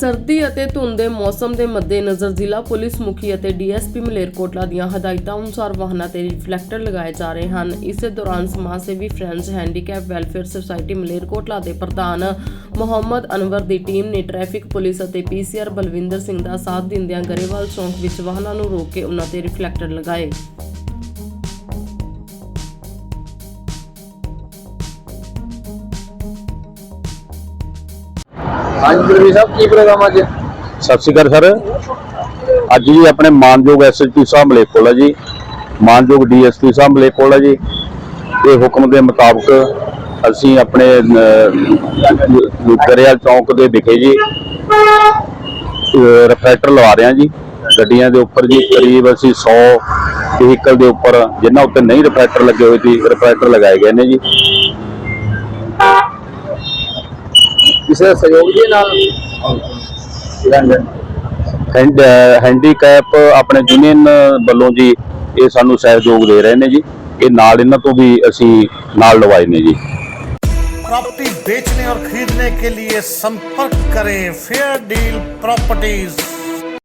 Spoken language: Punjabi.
ਸਰਦੀ ਅਤੇ ਧੁੰਦ ਦੇ ਮੌਸਮ ਦੇ ਮੱਦੇਨਜ਼ਰ ਜ਼ਿਲ੍ਹਾ ਪੁਲਿਸ ਮੁਖੀ ਅਤੇ ਡੀਐਸਪੀ ਮਲੇਰਕੋਟਲਾ ਦੀਆਂ ਹਦਾਇਤਾਂ ਅਨੁਸਾਰ ਵਾਹਨਾਂ ਤੇ ਰਿਫਲੈਕਟਰ ਲਗਾਏ ਜਾ ਰਹੇ ਹਨ। ਇਸੇ ਦੌਰਾਨ ਸਮਾਜ ਸੇਵੀ friends, handicap, welfare society Malerkotla ਦੇ ਪ੍ਰਧਾਨ ਮੁਹੰਮਦ ਅਨਵਰ ਦੀ ਟੀਮ ਨੇ ਟ੍ਰੈਫਿਕ ਪੁਲਿਸ ਅਤੇ ਪੀਸੀਆਰ ਬਲਵਿੰਦਰ ਸਿੰਘ ਦਾ ਸਾਥ ਦਿੰਦਿਆਂ ਗਰੇਵਾਲ ਚੌਂਕ ਵਿੱਚ ਵਾਹਨਾਂ ਨੂੰ ਰੋਕ ਕੇ ਉਹਨਾਂ ਤੇ ਰਿਫਲੈਕਟਰ ਲਗਾਏ। ਹਾਂਜੀ ਗੁਰਵੀਰ ਸਾਹਿਬ ਕੀ ਪ੍ਰੋਗਰਾਮ ਅੱਜ? ਸਤਿ ਸ਼੍ਰੀ ਅਕਾਲ ਸਰ। ਅੱਜ ਜੀ ਆਪਣੇ ਮਾਨਯੋਗ ਐਸਐਸਪੀ ਸਾਹਿਬ ਮਲੇਕੋਲਾ ਜੀ ਮਾਨਯੋਗ ਡੀਐਸਪੀ ਸਾਹਿਬ ਮਲੇਕੋਲਾ ਜੀ ਦੇ ਹੁਕਮ ਦੇ ਮੁਤਾਬਕ ਅਸੀਂ ਆਪਣੇ ਅਹ, ਗਰੇਵਾਲ ਚੌਂਕ ਦੇ ਵਿਖੇ ਜੀ ਰਿਫਰੈਕਟਰ ਲਵਾ ਰਹੇ ਹਾਂ ਜੀ। ਗੱਡੀਆਂ ਦੇ ਉੱਪਰ ਜੀ ਕਰੀਬ ਅਸੀਂ 100 ਵਹੀਕਲ ਦੇ ਉੱਪਰ ਜਿਨ੍ਹਾਂ ਉੱਤੇ ਨਹੀਂ ਰਿਫਰੈਕਟਰ ਲੱਗੇ ਹੋਏ ਸੀ ਰਿਫਰੈਕਟਰ ਲਗਾਏ ਗਏ ਨੇ ਜੀ। ਕਿਸੇ ਦਾ ਸਹਿਯੋਗ ਜੀ ਨਾਲ ਹੈਂਡ ਹੈਂਡੀਕੈਪ ਆਪਣੇ ਯੂਨੀਅਨ ਵੱਲੋਂ ਜੀ ਇਹ ਸਾਨੂੰ ਸਹਿਯੋਗ ਦੇ ਰਹੇ ਨੇ ਜੀ ਇਹ ਨਾਲ ਇਹਨਾਂ ਤੋਂ ਵੀ ਅਸੀਂ ਨਾਲ ਲਵਾਏ ਨੇ ਜੀ प्रॉपर्टी बेचने और खरीदने के लिए संपर्क करें फेयर डील प्रॉपर्टीज